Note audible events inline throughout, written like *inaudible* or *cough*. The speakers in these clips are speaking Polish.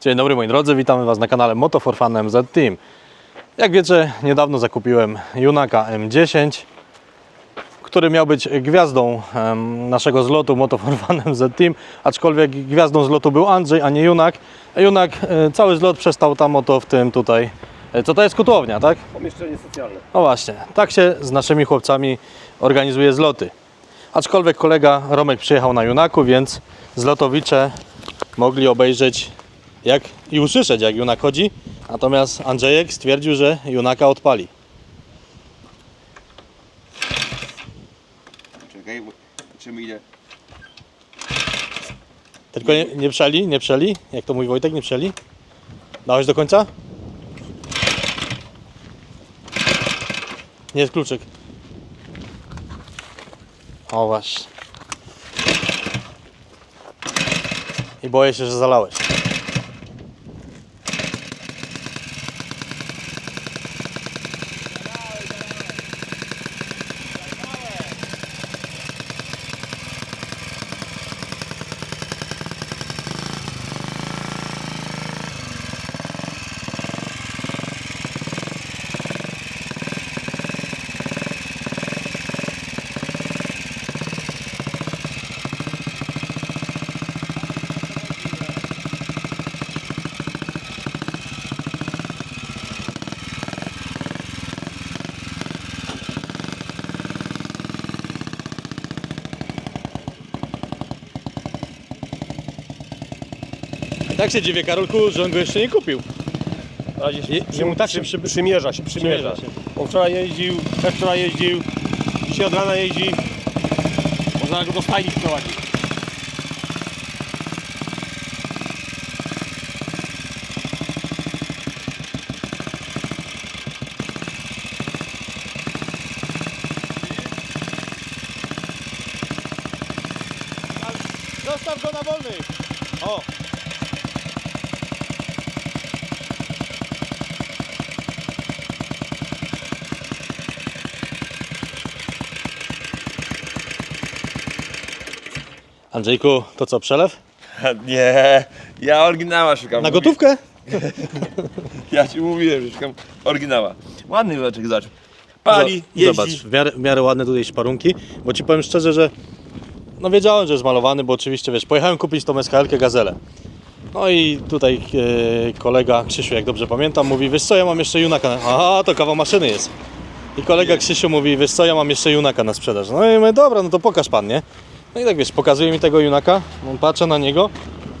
Dzień dobry moi drodzy, witamy Was na kanale Moto for Fun MZ Team. Jak wiecie, niedawno zakupiłem Junaka M10, który miał być gwiazdą naszego zlotu Moto for Fun MZ Team, aczkolwiek gwiazdą zlotu był Andrzej, a nie Junak. Junak e, cały zlot przestał tam oto w tym tutaj, e, co to jest kotłownia, tak? Pomieszczenie socjalne. No właśnie, tak się z naszymi chłopcami organizuje zloty. Aczkolwiek kolega Romek przyjechał na Junaku, więc zlotowicze mogli obejrzeć jak, i usłyszeć jak Junak chodzi. Natomiast Andrzejek stwierdził, że Junaka odpali. Czekaj, bo czym idę? Tylko nie, nie przeli, nie przeli, jak to mój Wojtek, nie przeli. Dałeś do końca? Nie jest kluczyk. O właśnie. I boję się, że zalałeś. Tak się dziwię, Karolku, że on go jeszcze nie kupił. Je- jemu tak się przy- przymierza się, przymierza. Przymierza się. On wczoraj jeździł, wczoraj jeździł, dzisiaj od rana jeździ. Można go do stajni wprowadzić. Zostaw go na wolny! O! Andrzejku, to co, przelew? *laughs* Nie, ja oryginała szukam. Na gotówkę? *laughs* Ja ci mówiłem, że szukam oryginała. Ładny wleczek, zobacz. Pali, jeździ. Zobacz, w miarę, w miarę ładne tutaj szparunki, bo ci powiem szczerze, że no wiedziałem, że jest malowany, bo oczywiście, wiesz, pojechałem kupić tą SHL-kę Gazelę. No i tutaj e, kolega Krzysiu, jak dobrze pamiętam, mówi, wiesz co, ja mam jeszcze Junaka. na- Aha, to kawał maszyny jest. I kolega Krzysiu mówi, wiesz co, ja mam jeszcze Junaka na sprzedaż. No i mówię, dobra, no to pokaż pan, nie? No i tak wiesz, pokazuje mi tego Junaka, no, patrzę na niego,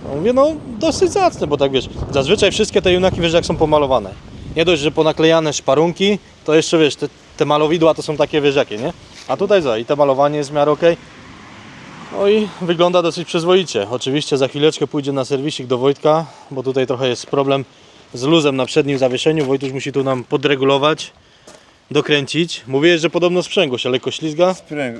no, mówię, no dosyć zacny, bo tak wiesz, zazwyczaj wszystkie te Junaki, wiesz, jak są pomalowane. Nie dość, że ponaklejane szparunki, to jeszcze wiesz, te, te malowidła to są takie wiesz jakie, nie? A tutaj za i te malowanie jest w miarę okej. No i wygląda dosyć przyzwoicie. Oczywiście za chwileczkę pójdzie na serwisik do Wojtka, bo tutaj trochę jest problem z luzem na przednim zawieszeniu. Wojtuś musi tu nam podregulować, dokręcić. Mówiłeś, że podobno sprzęgło się lekko ślizga.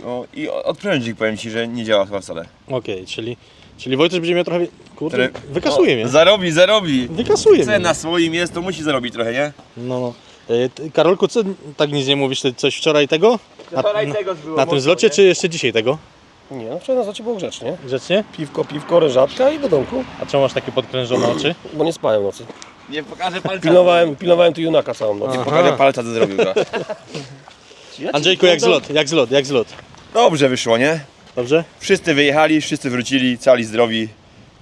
O, I o- odprężnik powiem ci, że nie działa chyba wcale. Okej, czyli, czyli Wojtuś będzie miał trochę... Kurde, wykasuje mnie. Zarobi, zarobi. Wykasuje Cena mnie. na swoim jest, to musi zarobić trochę, nie? No, no. E, ty, Karolku, co tak nic nie mówisz? Ty coś wczoraj tego? Na, Wczoraj tego było na tym mocno, zlocie, nie? czy jeszcze dzisiaj tego? Nie, no wczoraj na zlocie było grzecznie. Grzecznie? Piwko, piwko, ryżatka i do domku, A czemu masz takie podkrężone oczy? bo nie spałem nocy. Nie pokażę palca. Pilnowałem, pilnowałem tu Junaka całą noc. Nie pokażę palca, co zrobił. to. Andrzejku, jak zlot, jak zlot, jak zlot. Dobrze wyszło, nie? Dobrze? Wszyscy wyjechali, wszyscy wrócili, cali zdrowi.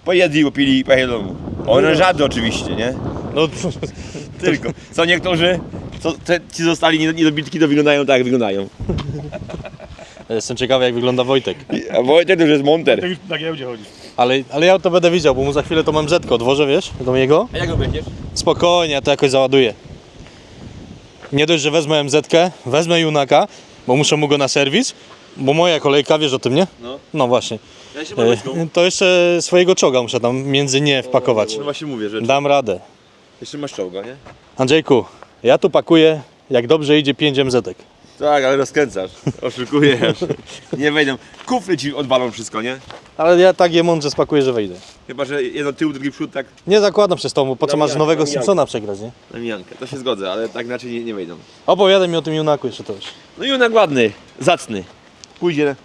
Pojedli, upili i pojechali do domu. Orężady oczywiście, nie? No, *laughs* Tylko. Co niektórzy, co, te, ci zostali nied- niedobitki, to wyglądają tak, jak wyglądają. jestem ciekawy, jak wygląda Wojtek. A Wojtek to już jest monter. już na giełdzie chodzi. Ale, ale ja to będę widział, bo mu za chwilę to mam zetko odwożę, wiesz, do niego. A jak go będziesz? Spokojnie, ja to jakoś załaduję. Nie dość, że wezmę MZ-kę, wezmę Junaka, bo muszę mu go na serwis, bo moja kolejka, wiesz o tym, nie? No. No właśnie. Ja się E, to jeszcze swojego czoga muszę tam między nie wpakować. No właśnie mówię, że Dam radę. jeszcze masz czołga, nie? Andrzejku, ja tu pakuję, jak dobrze idzie 5 MZ-ek. Tak, ale rozkręcasz, oszukujesz. Nie wejdą. Kufry ci odwalą wszystko, nie? Ale ja tak je mądrze spakuję, że wejdę. Chyba, że jedno tył, drugi przód, tak Nie zakładam przez to, bo po co masz nowego. Simpsona przegrać, nie? na mijankę. To się zgodzę, ale tak inaczej nie, nie wejdą. Opowiadaj mi o tym Junaku jeszcze też. No Junak ładny, zacny. Pójdzie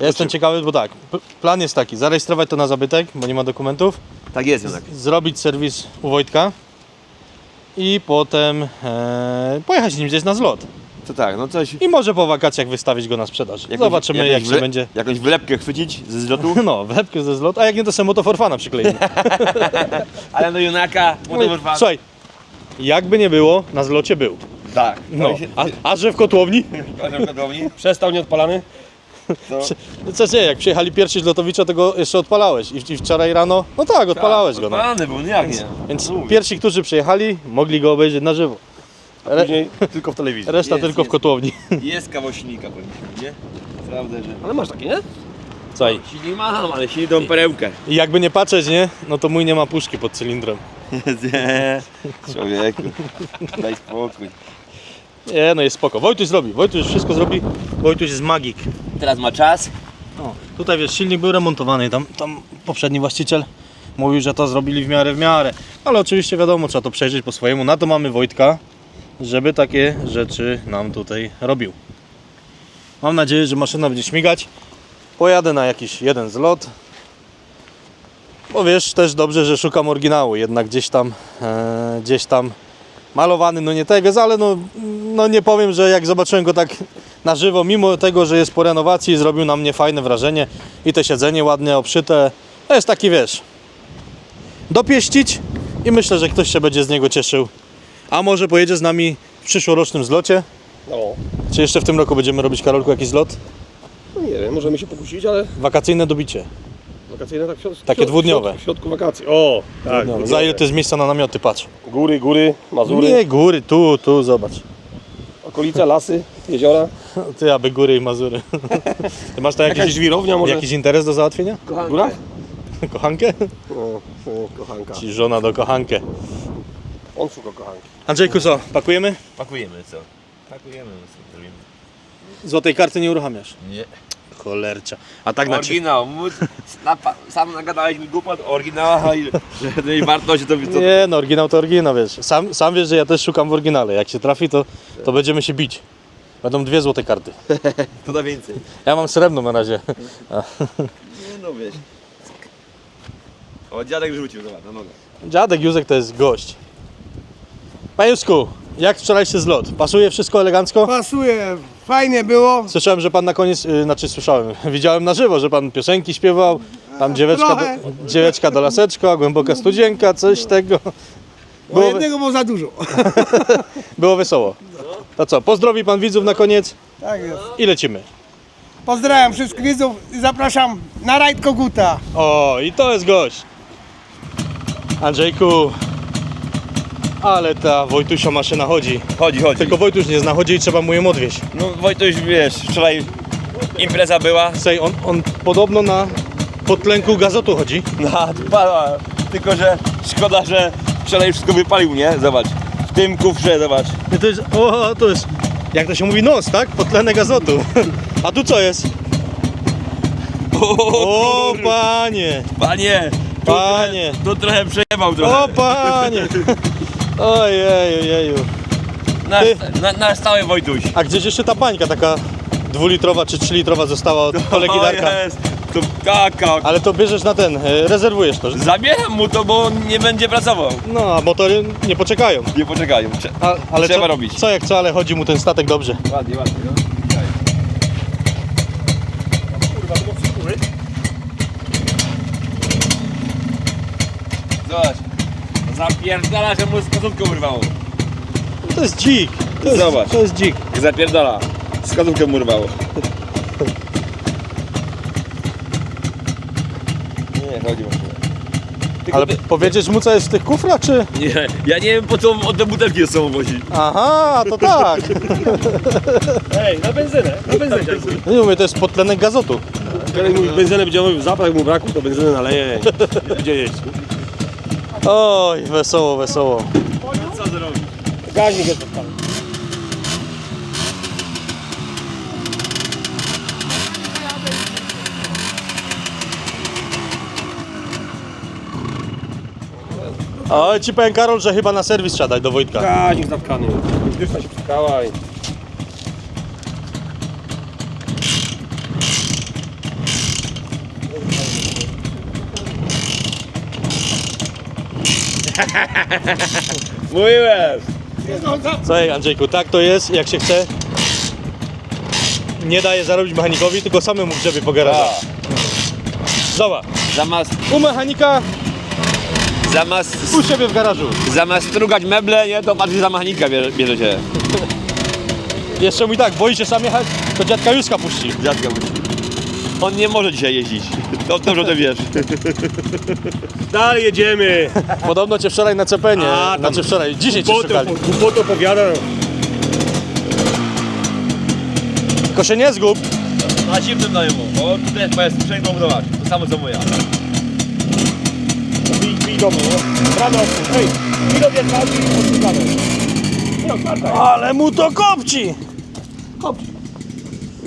Ja jestem ciekawy, bo tak, p- plan jest taki, zarejestrować to na zabytek, bo nie ma dokumentów, Tak jest, Janek. zrobić serwis u Wojtka i potem e, pojechać nim gdzieś na zlot. To tak, no coś... I może po wakacjach wystawić go na sprzedaż. jakąś- Zobaczymy jakąś jak się wyle- będzie. Jakąś wlepkę chwycić ze zlotu. *laughs* No, wlepkę ze zlotu, a jak nie to sobie motoforfana przykleimy. *laughs* Ale do Junaka, Słuchaj, jakby nie było, na zlocie był. Tak. No, a, *laughs* a że w kotłowni? Przestał nieodpalany? Co nie, jak przyjechali pierwsi z Lotowicza, to go jeszcze odpalałeś. I, I wczoraj rano, no tak, odpalałeś go. No. Odpalany był, no jak nie? Więc pierwsi, którzy przyjechali, mogli go obejrzeć na żywo. Re, Później tylko w telewizji. reszta Jest, tylko w jest. kotłowni. Jest kawośnika, powinniśmy, nie? Prawda, że... Ale masz takie, nie? Słuchaj, Silnik mam, ale silnik tą perełkę. i jakby nie patrzeć, nie? No to mój nie ma puszki pod cylindrem. Nie, człowieku, daj spokój. Nie, no jest spoko. Wojtuś zrobi, Wojtuś wszystko zrobi. Wojtuś jest magik. Teraz ma czas. No, tutaj wiesz, silnik był remontowany, tam, tam poprzedni właściciel mówił, że to zrobili w miarę w miarę. Ale oczywiście wiadomo, trzeba to przejrzeć po swojemu. Na to mamy Wojtka, żeby takie rzeczy nam tutaj robił. Mam nadzieję, że maszyna będzie śmigać. Pojadę na jakiś jeden zlot. Bo wiesz też dobrze, że szukam oryginału, jednak gdzieś tam, e, gdzieś tam malowany, no nie tego, ale no, no nie powiem, że jak zobaczyłem go tak na żywo, mimo tego, że jest po renowacji, zrobił na mnie fajne wrażenie i te siedzenie ładnie obszyte. To jest taki, wiesz, dopieścić i myślę, że ktoś się będzie z niego cieszył. A może pojedzie z nami w przyszłorocznym zlocie? No. Czy jeszcze w tym roku będziemy robić, Karolku, jakiś zlot? no nie wiem, możemy się pokusić, ale Wakacyjne dobicie. wakacyjne tak w środ- Takie dwudniowe. W środku, środku wakacji. O, tak. No, za ile to jest miejsca na namioty, patrz. Góry, góry, Mazury, Nie, góry, tu, tu, zobacz. okolice, lasy, jeziora. Ty, aby góry i Mazury. *laughs* Ty masz tam Jakaś jakiś, żwirownia może? jakiś interes do załatwienia? w górach? Kochankę? No, no, kochanka. Ci żona do kochankę. On szuka kochanki. Andrzejku, co, pakujemy? Pakujemy, co? Pakujemy, co zrobimy. Złotej karty nie uruchamiasz. Nie. Cholercia. A tak na cie... Oryginał, sam nagadałeś mi głupot oryginała i że tej wartości to co, Nie, no oryginał to oryginał, wiesz. Sam, sam wiesz, że ja też szukam w oryginale. Jak się trafi, to, to będziemy się bić. Będą dwie złote karty. *laughs* to da więcej. Ja mam srebrną na razie. *laughs* Nie no wiesz. O, dziadek rzucił, zobacz, na nogę. Dziadek Józek to jest gość. Panie Józku, jak wczorajszy zlot? Pasuje wszystko elegancko? Pasuje, fajnie było. Słyszałem, że pan na koniec, yy, znaczy słyszałem, *laughs* widziałem na żywo, że pan piosenki śpiewał, tam dzieweczka do, trochę. dzieweczka do laseczka, głęboka studzienka, coś tego. Bo Było, jednego było za dużo. *laughs* było wesoło. To co, pozdrowi pan widzów na koniec Tak jest. i lecimy. Pozdrawiam wszystkich widzów i zapraszam na rajd Koguta. O, i to jest gość. Andrzejku, ale ta Wojtusio maszyna chodzi. Chodzi, chodzi. Tylko Wojtuś nie zna, chodzi i trzeba mu ją odwieźć. No Wojtuś, wiesz, wczoraj impreza była. Sej, on, on podobno na podtlenku gazotu chodzi. No, odpala. Tylko, że szkoda, że wczoraj wszystko wypalił, nie? Zobacz. W tym kufrze, zobacz. I to jest, o, to jest, jak to się mówi, nos, tak? Podtlenek azotu. *laughs* A tu co jest? O, panie, Panie! tu Panie. trochę- Tu trochę przejebał trochę. o, panie. *laughs* Ojej, ojeju. Nasz, ty. na, nasz Wojtuś. A gdzieś jeszcze ta pańka taka dwulitrowa czy trzylitrowa została od *laughs* kolegi Darka? O, jest. To kaka. Ale to bierzesz na ten, e, rezerwujesz to. Zabieram mu to, bo on nie będzie pracował. No, a motory nie poczekają. Nie poczekają. Cze- A, ale Trzeba co, robić. co jak co, ale chodzi mu ten statek dobrze. Ładnie, ładnie, no. Kurwa, to. Zobacz. Zapierdala, że mu skazówkę urwało. To jest dzik. To jest, Zobacz. To jest dzik. Zapierdala. Skazówkę mu urwało. Nie, chodzi właśnie. Ale powiedzieć mu co jest w tych kufrach, czy? Nie, ja nie wiem po co on te butelki ze sobą wozi. Aha, to tak. *laughs* Ej, na benzynę, na benzynę. No nie mówię, to jest podtlenek gazotu. Kiedy mój benzynę będzie mówił, zapach mu brakł, to benzynę naleje. Gdzie jeść? Oj, wesoło, wesoło. Co zrobić? Gaźnik jest odpalony. Oj, ci powiem Karol, że chyba na serwis trzeba dać do Wojtka. Gaźnik zapkany. Dyszka się przytkała i... *laughs* Mówiłem! Słuchaj Andrzejku, tak to jest, jak się chce. Nie daje zarobić mechanikowi, tylko samemu grzebie po garażach. Zobacz, Zamiast, u mechanika, zamiast, u siebie w garażu. zamiast strugać meble, nie, to bardziej za mechanika bierze- bierzecie. Jeszcze mój tak, boi się sam jechać, to dziadka Józka puści. Dziadka musi. On nie może dzisiaj jeździć. To dobrze to wiesz. Dalej jedziemy. Podobno cię wczoraj na cepenie, A, tam znaczy wczoraj, dzisiaj cię Głupoty, szukali. opowiada. Tylko się nie zgub, Na zimnym daję mu. O, tutaj jest moja sprzęgło budować. To samo co moja. Bij, bij do mnie. Rano, hej, bij do mnie, i odpuszczamy. Nie, otwarta. ale mu to kopci.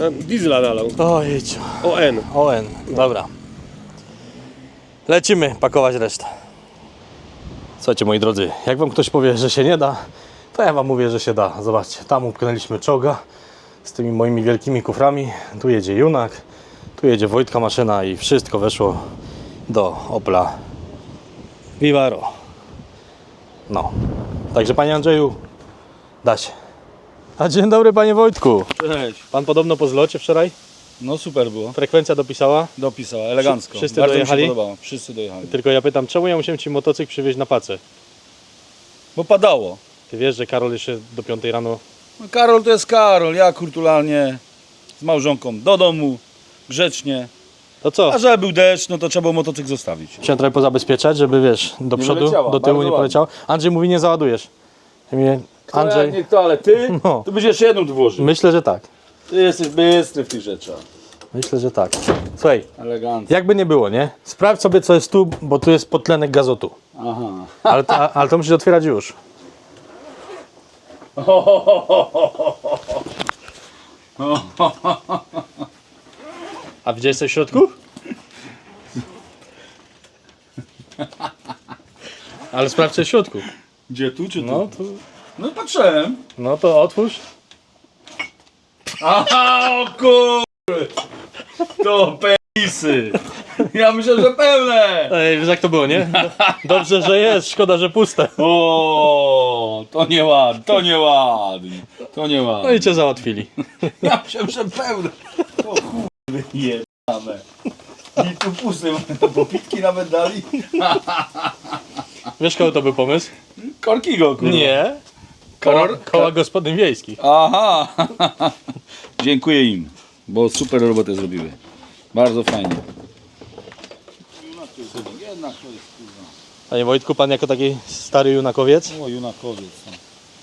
No, Diesla nalał. Ojejciu. ON. ON, dobra. Lecimy pakować resztę. Słuchajcie moi drodzy, jak wam ktoś powie, że się nie da, to ja wam mówię, że się da. Zobaczcie, tam upchnęliśmy czołga z tymi moimi wielkimi kuframi. Tu jedzie Junak, tu jedzie Wojtka maszyna i wszystko weszło do Opla Vivaro. No, także panie Andrzeju, da się. A dzień dobry panie Wojtku. Cześć. Pan podobno po zlocie wczoraj, No super było. frekwencja dopisała. Dopisała, elegancko. Wszyscy Bardzo dojechali? mi się podobało. Wszyscy dojechali. Tylko ja pytam, czemu ja musiałem ci motocykl przywieźć na pacę? Bo padało. Ty wiesz, że Karol jeszcze do 5 rano. No Karol to jest Karol, ja kulturalnie z małżonką do domu, grzecznie. To co? A że był deszcz, no to trzeba było motocykl zostawić. Chciałem trochę pozabezpieczać, żeby wiesz, do Nie przodu, wyleciała, do tyłu bardzo nie poleciało. Andrzej mówi, nie załadujesz. Ja mówię, Andrzej, nie kto, ale ty, No. to byś jeszcze jedną włożył. myślę, że tak. Ty jesteś bystry w tych rzeczach. Myślę, że tak. Słuchaj, Elegancko. jakby nie było, nie? Sprawdź sobie, co jest tu, bo tu jest podtlenek gazotu. Aha. Ale, to- ale to musisz otwierać już. *laughs* A widziałeś coś w środku? Ale sprawdź coś w środku. Gdzie tu czy tu? No, to, No patrzyłem. no to otwórz. Aha, o kur... To penisy. Ja myślę, że pełne. Ej, wiesz jak to było, nie? Dobrze, że jest, szkoda, że puste. O, to nieładnie, to nieładnie, to No nieładnie. i cię załatwili. Ja myślałem, że pełne. O kurde, jebane. I tu puste, popitki nawet dali. Wiesz, kogo to był pomysł? Korkigo, kurwa. Nie. Koła, koła gospodyń wiejskich. Aha. *laughs* Dziękuję im, bo super robotę zrobiły. Bardzo fajnie. Jednak to jest kurwa. Panie Wojtku, pan jako taki stary junakowiec, O, junakowiec. no.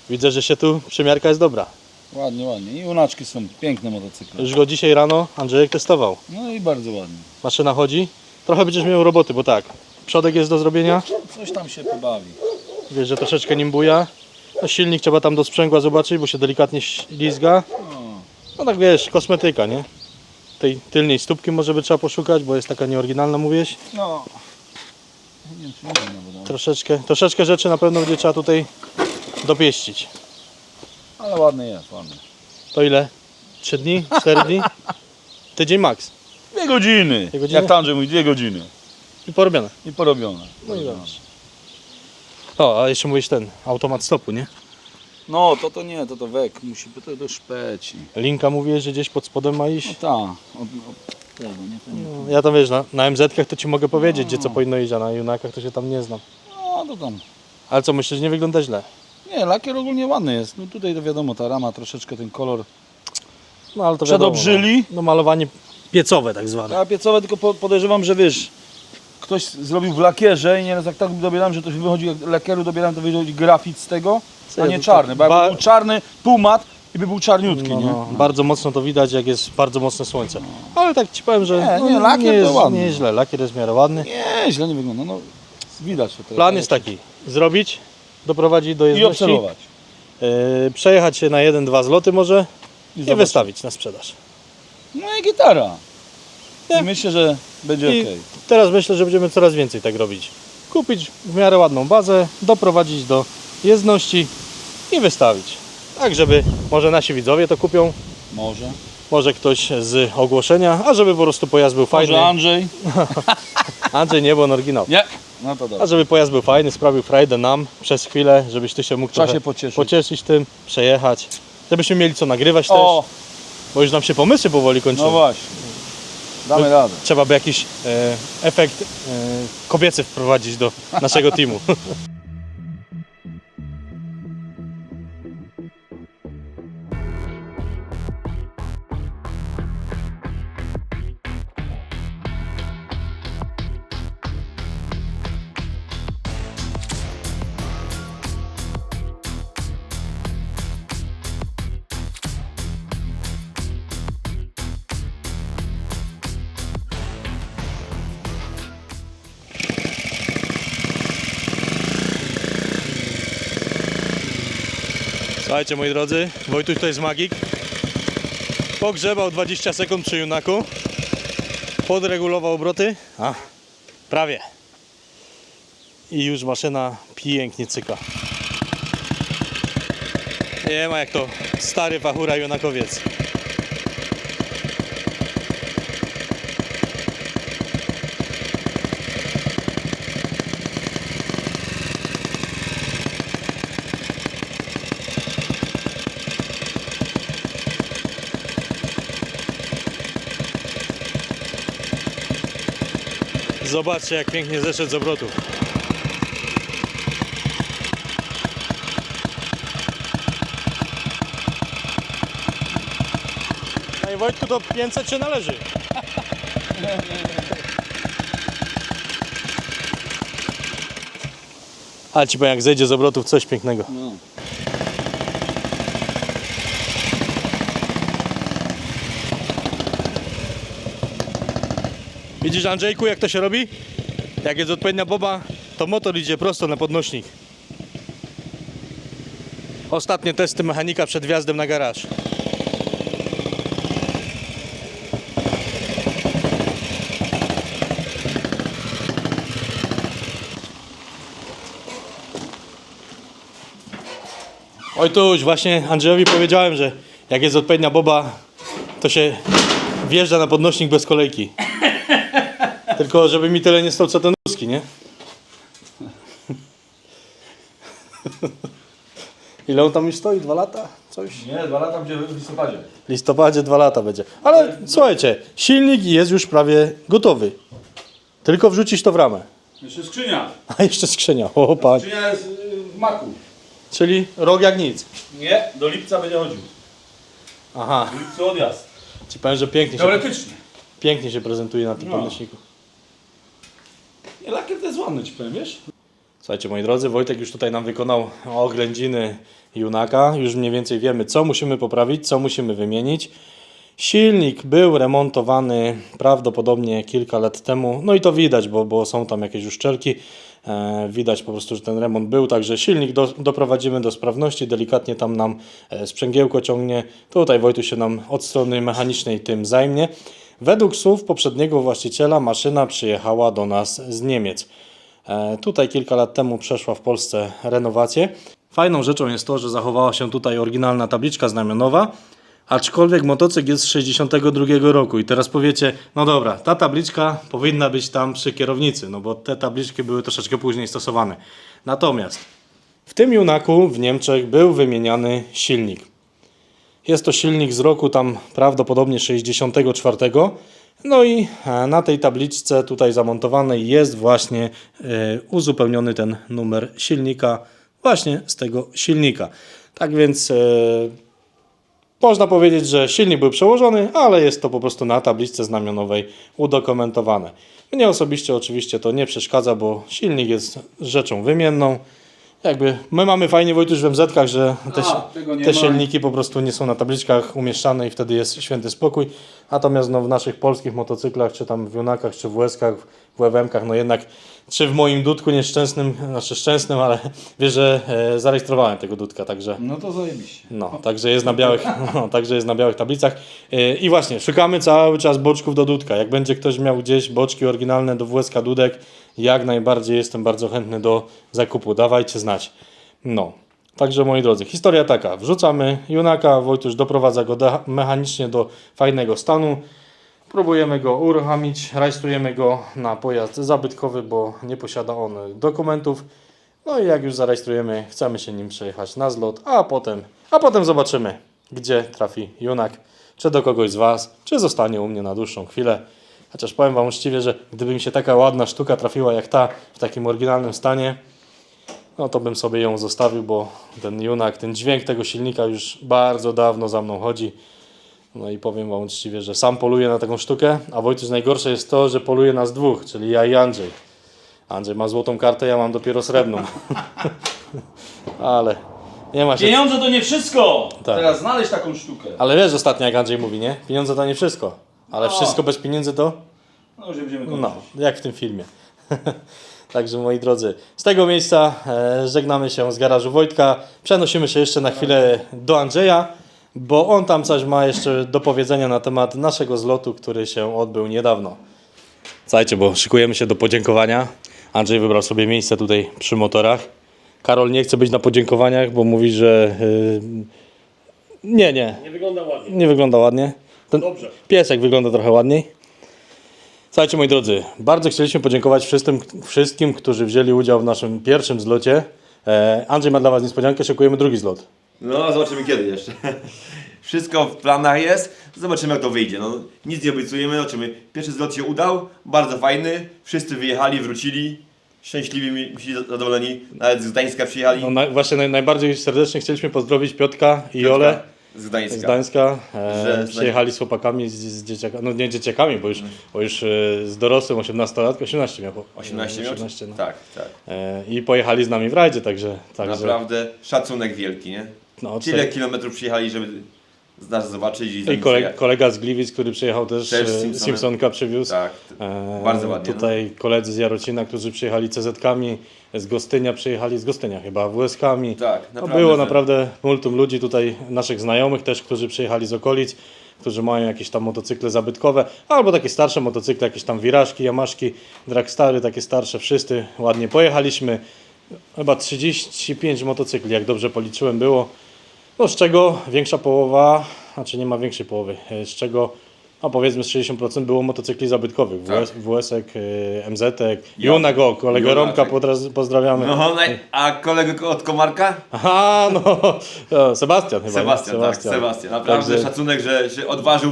widzę, że się tu przymiarka jest dobra. Ładnie, ładnie. I junaczki są piękne motocykle. Już go dzisiaj rano Andrzejek testował. No i bardzo ładnie. Maszyna chodzi. Trochę będziesz miał roboty, bo tak, przodek jest do zrobienia. Coś tam się pobawi. Wiesz, że troszeczkę nim buja. No, silnik trzeba tam do sprzęgła zobaczyć, bo się delikatnie ślizga. No tak wiesz, kosmetyka, nie? Tej tylnej stópki może by trzeba poszukać, bo jest taka nieoryginalna, mówiłeś. No. Nie wiem, czy nie wiem, no bo- Troszeczkę, troszeczkę rzeczy na pewno będzie trzeba tutaj dopieścić. Ale ładny jest, ładny. To ile? 3 dni? 4 dni? *laughs* Tydzień max. Dwie godziny. Dwie godziny? Jak to Andrzej mówi, dwie godziny. I porobione. I porobione. No i dobrze. O, a jeszcze mówisz ten, automat stopu, nie? No, to to nie, to to wek, musi być to do szpeci. Linka mówiłeś, że gdzieś pod spodem ma iść. No ta, od, od tego, nie? No, Ja tam wiesz, na, na MZ-kach to ci mogę powiedzieć, gdzie co powinno iść, a na Junakach to się tam nie znam. No, to tam. Ale co, myślisz, że nie wygląda źle? Nie, lakier ogólnie ładny jest. No tutaj to wiadomo, ta rama troszeczkę ten kolor No ale to Przedobrzyli? wiadomo, No, no malowanie piecowe tak zwane. A piecowe tylko po, podejrzewam, że wiesz, ktoś zrobił w lakierze i nieraz jak tak dobieram, że to się wychodzi, jak lakieru dobieram, to wychodzi grafit z tego, a nie czarny, bo jakby był czarny, półmat i by był czarniutki, No, nie? no, bardzo mocno to widać, jak jest bardzo mocne słońce. Ale tak ci powiem, że Nie, no, nie, lakier to jest, ładny. nie jest źle. Lakier jest w miarę ładny. Nie, źle nie wygląda, no widać to. Plan jest taki, zrobić, doprowadzić do I jezdności, obserwować. yy, przejechać się na jeden, dwa zloty może i, zobaczyć. wystawić na sprzedaż. No i gitara. I myślę, że będzie I ok. teraz myślę, że będziemy coraz więcej tak robić. Kupić w miarę ładną bazę, doprowadzić do jezdności i wystawić. Tak, żeby może nasi widzowie to kupią, Może. może ktoś z ogłoszenia, a żeby po prostu pojazd był fajny. Może Andrzej? *laughs* Andrzej nie, bo on oryginał. Nie. No to A dobrze. żeby pojazd był fajny, sprawił frajdę nam przez chwilę, żebyś ty się mógł Trzeba trochę się pocieszyć. pocieszyć tym, przejechać. Żebyśmy mieli co nagrywać O, też, bo już nam się pomysły powoli kończą. no właśnie. Damy radę. Trzeba by jakiś e, efekt e, kobiecy wprowadzić do naszego teamu. *laughs* Słuchajcie moi drodzy, Wojtuś to jest magik. Pogrzebał 20 sekund przy Junaku. Podregulował obroty. A, prawie. I już maszyna pięknie cyka. Nie ma jak to stary fachura Junakowiec. Zobaczcie jak pięknie zeszedł z obrotów. No i Wojtku to 500 się należy. Ale ci powiem jak zejdzie z obrotów coś pięknego. No. Widzisz Andrzejku jak to się robi? Jak jest odpowiednia boba, to motor idzie prosto na podnośnik. Ostatnie testy mechanika przed wjazdem na garaż. Oj tuś, właśnie Andrzejowi powiedziałem, że jak jest odpowiednia boba, to się wjeżdża na podnośnik bez kolejki. Tylko żeby mi tyle nie stał co ten ruski, nie? Ile on tam już stoi? Dwa lata? Coś? Nie, dwa lata będzie w listopadzie. W listopadzie dwa lata będzie. Ale słuchajcie, silnik jest już prawie gotowy. Tylko wrzucić to w ramę. Jeszcze skrzynia. A jeszcze skrzynia. O. Skrzynia jest y, w maku. Czyli rok jak nic. Nie, do lipca będzie chodził. Aha. Co odjazd. Ci powiem, że pięknie się, Teoretycznie. pięknie się prezentuje na tym No. podnośniku. Nie, lakier to jest ładny, ci powiem, wiesz? Słuchajcie, moi drodzy, Wojtek już tutaj nam wykonał oględziny Junaka. Już mniej więcej wiemy, co musimy poprawić, co musimy wymienić. Silnik był remontowany prawdopodobnie kilka lat temu. No i to widać, bo, bo są tam jakieś uszczelki. E, widać po prostu, że ten remont był, także silnik do, doprowadzimy do sprawności. Delikatnie tam nam e, sprzęgiełko ciągnie. Tutaj Wojtu się nam od strony mechanicznej tym zajmie. Według słów poprzedniego właściciela maszyna przyjechała do nas z Niemiec. E, Tutaj kilka lat temu przeszła w Polsce renowację. Fajną rzeczą jest to, że zachowała się tutaj oryginalna tabliczka znamionowa, aczkolwiek motocykl jest z 62 roku i teraz powiecie, no dobra, ta tabliczka powinna być tam przy kierownicy, no bo te tabliczki były troszeczkę później stosowane. Natomiast w tym Junaku w Niemczech był wymieniany silnik. Jest to silnik z roku tam prawdopodobnie 64. No i e, na tej tabliczce tutaj zamontowanej jest właśnie e, uzupełniony ten numer silnika właśnie z tego silnika. Tak więc e, można powiedzieć, że silnik był przełożony, ale jest to po prostu na tabliczce znamionowej udokumentowane. Mnie osobiście oczywiście to nie przeszkadza, bo silnik jest rzeczą wymienną. Jakby my mamy fajnie Wojtuś w MZ-kach, że te, A, te silniki po prostu nie są na tabliczkach umieszczane i wtedy jest święty spokój. Natomiast no, w naszych polskich motocyklach, czy tam w Junakach, czy w łezkach, w WM-kach, no jednak czy w moim dudku nieszczęsnym, znaczy szczęsnym, ale *laughs* wiesz, że e, zarejestrowałem tego dudka, także No to zajebiście. no, także jest na białych, *laughs* no, także jest na białych tablicach. Yy, I właśnie, szukamy cały czas boczków do dudka. Jak będzie ktoś miał gdzieś boczki oryginalne do WSK dudek, jak najbardziej jestem bardzo chętny do zakupu. Dawajcie znać. No. Także moi drodzy, historia taka. Wrzucamy Junaka, Wojtuś doprowadza go mechanicznie do fajnego stanu. Próbujemy go uruchomić, rejestrujemy go na pojazd zabytkowy, bo nie posiada on dokumentów. No i jak już zarejestrujemy, chcemy się nim przejechać na zlot, a potem, a potem zobaczymy, gdzie trafi Junak, czy do kogoś z Was, czy zostanie u mnie na dłuższą chwilę. Chociaż powiem Wam uczciwie, że gdyby mi się taka ładna sztuka trafiła jak ta w takim oryginalnym stanie, no to bym sobie ją zostawił, bo ten Junak, ten dźwięk tego silnika już bardzo dawno za mną chodzi. No i powiem Wam uczciwie, że sam poluję na taką sztukę, a Wojtuś najgorsze jest to, że poluje nas dwóch, czyli ja i Andrzej. Andrzej ma złotą kartę, ja mam dopiero srebrną. *laughs* Ale nie ma się. Pieniądze to nie wszystko! Tak. Teraz znaleźć taką sztukę. Ale wiesz ostatnio jak Andrzej mówi, nie? Pieniądze to nie wszystko. Ale No. wszystko bez pieniędzy to? No już będziemy kończyć. No, jak w tym filmie. *laughs* Także moi drodzy, z tego miejsca e, żegnamy się z garażu Wojtka. Przenosimy się jeszcze na chwilę do Andrzeja, bo on tam coś ma jeszcze do powiedzenia na temat naszego zlotu, który się odbył niedawno. Słuchajcie, bo szykujemy się do podziękowania. Andrzej wybrał sobie miejsce tutaj przy motorach. Karol nie chce być na podziękowaniach, bo mówi, że. y, nie, nie. Nie wygląda ładnie. Nie wygląda ładnie. Ten Dobrze. piesek wygląda trochę ładniej. Słuchajcie moi drodzy, bardzo chcieliśmy podziękować wszystkim, wszystkim którzy wzięli udział w naszym pierwszym zlocie. E, Andrzej ma dla Was niespodziankę, szykujemy drugi zlot. No, zobaczymy kiedy jeszcze. *laughs* Wszystko w planach jest, zobaczymy jak to wyjdzie. No, nic nie obiecujemy, zobaczymy. Pierwszy zlot się udał, bardzo fajny. Wszyscy wyjechali, wrócili. Szczęśliwi, myśli zadowoleni. Nawet z Gdańska przyjechali. No, naj, właśnie naj, najbardziej serdecznie chcieliśmy pozdrowić Piotka i Jolę Z Gdańska. z Gdańska. E, przyjechali z chłopakami, z, z dzieciakami, no nie dzieciakami, bo już, bo już e, z dorosłym 18-latkiem, 18 miał. 18 miał? 18 no. Tak, tak. e, I pojechali z nami w rajdzie, także... także Naprawdę szacunek wielki, nie? no, Tyle kilometrów przyjechali, żeby z nas zobaczyć i I kolega, kolega z Gliwic, który przyjechał też, Też e, Simpsonem. Simpsonka przywiózł. Tak, E, Bardzo ładnie, no. Tutaj koledzy z Jarocina, którzy przyjechali CZ-kami, z Gostynia przyjechali, z Gostynia chyba, WS-kami. Tak, no naprawdę, było że- naprawdę multum ludzi tutaj, naszych znajomych też, którzy przyjechali z okolic, którzy mają jakieś tam motocykle zabytkowe, albo takie starsze motocykle, jakieś tam wirażki, jamaszki, dragstary, takie starsze, wszyscy ładnie pojechaliśmy. Chyba 35 motocykli, jak dobrze policzyłem, było. No z czego większa połowa, znaczy nie ma większej połowy, e, z czego no powiedzmy z 60% było motocykli zabytkowych, Tak. WS, WS-ek, e, MZ-ek, Junak, o, kolegę Junak. Romka podraz- pozdrawiamy. No, naj- a kolegę od Komarka? Aha, no, *laughs* Sebastian chyba. nie? Sebastian, tak, Sebastian. Naprawdę Także- szacunek, że się odważył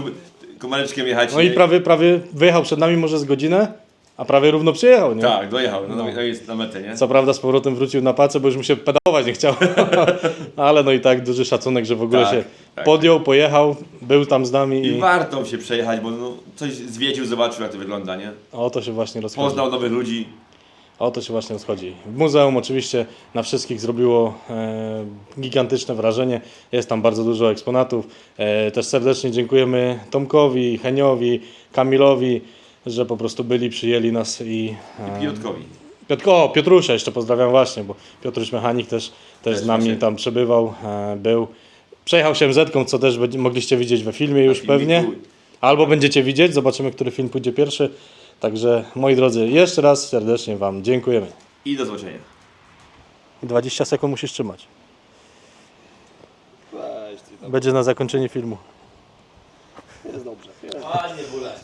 Komareczkiem jechać. No i prawie, prawie wyjechał przed nami może z godzinę, a prawie równo przyjechał, nie? Tak, dojechał, no, no. jest na metę, nie? Co prawda z powrotem wrócił na pacę, bo już mu się pedałować nie chciał. *laughs* Ale no i tak duży szacunek, że w ogóle Tak, się tak. podjął, pojechał, był tam z nami I i warto się przejechać, bo no, coś zwiedził, zobaczył jak to wygląda, nie? o to się właśnie rozchodzi. Poznał nowych ludzi. O to się właśnie rozchodzi. W muzeum oczywiście na wszystkich zrobiło e, gigantyczne wrażenie. Jest tam bardzo dużo eksponatów. E, też serdecznie dziękujemy Tomkowi, Heniowi, Kamilowi, że po prostu byli, przyjęli nas i... E, Pijotkowi. Piotko, o, Piotrusia jeszcze pozdrawiam właśnie, bo Piotruś Mechanik też, też Też z nami właśnie. tam przebywał, e, był. Przejechał się MZ-ką, co też mogliście widzieć we filmie już pewnie. Albo będziecie widzieć, zobaczymy, który film pójdzie pierwszy. Także moi drodzy, jeszcze raz serdecznie Wam dziękujemy. I do zobaczenia. 20 sekund musisz trzymać. Będzie na zakończenie filmu.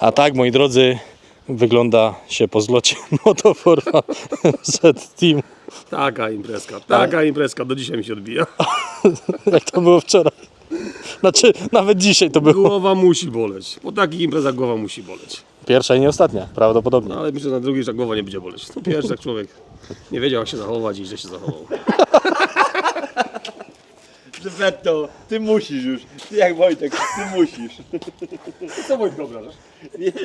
A tak, moi drodzy, wygląda się po zlocie *laughs* Motoforma Z Team. Taka imprezka, taka imprezka, do dzisiaj mi się odbija. *laughs* Jak to było wczoraj. Znaczy, nawet dzisiaj to było. Głowa musi boleć. Po takich imprezach głowa musi boleć. Pierwsza i nie ostatnia, prawdopodobnie. No ale myślę, że na drugiej, że głowa nie będzie boleć. To pierwszy jak człowiek nie wiedział jak się zachować i że się zachował. *laughs* Zefetto, ty musisz już. Ty jak Wojtek, ty musisz. Co Wojtek obrażasz?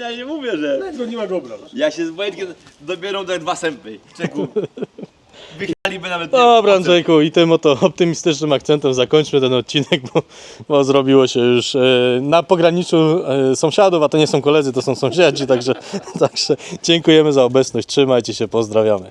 Ja nie mówię, że... Tego nie ma go obrażać. Ja się z Wojtkiem dobierą te dwa sępy. Czeku. Wychaliby nawet... Dobra, Andrzejku, i tym oto optymistycznym akcentem zakończmy ten odcinek, bo, bo zrobiło się już e, na pograniczu e, sąsiadów, a to nie są koledzy, to są sąsiadzi, także, *laughs* także dziękujemy za obecność, trzymajcie się, pozdrawiamy.